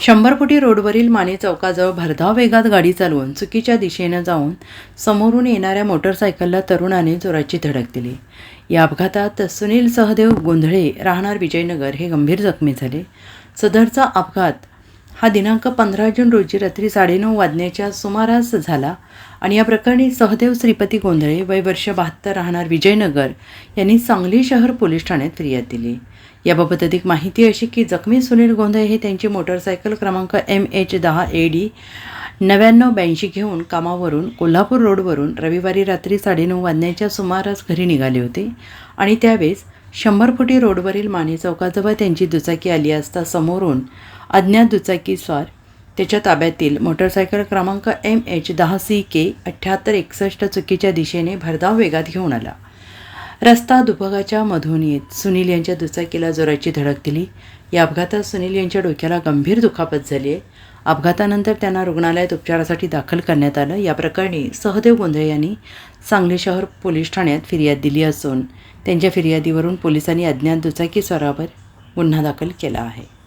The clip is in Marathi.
शंभर फुटी रोडवरील माने चौकाजवळ भरधाव वेगात गाडी चालवून चुकीच्या दिशेनं जाऊन समोरून येणाऱ्या मोटरसायकलला तरुणाने जोराची धडक दिली. या अपघातात सुनील सहदेव गोंधळे राहणार विजयनगर हे गंभीर जखमी झाले. सदरचा अपघात हा दिनांक पंधरा जून रोजी रात्री साडेनऊ वाजण्याच्या सुमारास झाला आणि या प्रकरणी सहदेव श्रीपती गोंधळे वय वर्ष बहात्तर राहणार विजयनगर यांनी सांगली शहर पोलीस ठाण्यात फिर्याद दिली. याबाबत अधिक माहिती अशी की जखमी सुनील गोंधळे हे त्यांची मोटरसायकल क्रमांक एम एच दहा ए डी नव्याण्णव ब्याऐंशी घेऊन कामावरून कोल्हापूर रोडवरून रविवारी रात्री साडेनऊ वाजण्याच्या सुमारास घरी निघाले होते आणि त्यावेळेस शंभर फुटी रोडवरील माने चौकाजवळ त्यांची दुचाकी आली असता समोरून अज्ञात दुचाकीस्वार त्याच्या ताब्यातील मोटरसायकल क्रमांक एम एच दहा सी के अठ्ठ्याहत्तर एकसष्ट चुकीच्या दिशेने भरधाव वेगात घेऊन आला. रस्ता दुभगाच्या मधून येत सुनील यांच्या दुचाकीला जोराची धडक दिली. या अपघातात सुनील यांच्या डोक्याला गंभीर दुखापत झाली आहे. अपघातानंतर त्यांना रुग्णालयात उपचारासाठी दाखल करण्यात आलं. या प्रकरणी सहदेव गोंधळे यांनी सांगली शहर पोलीस ठाण्यात फिर्याद दिली असून त्यांच्या फिर्यादीवरून पोलिसांनी अज्ञात दुचाकीस्वरावर गुन्हा दाखल केला आहे.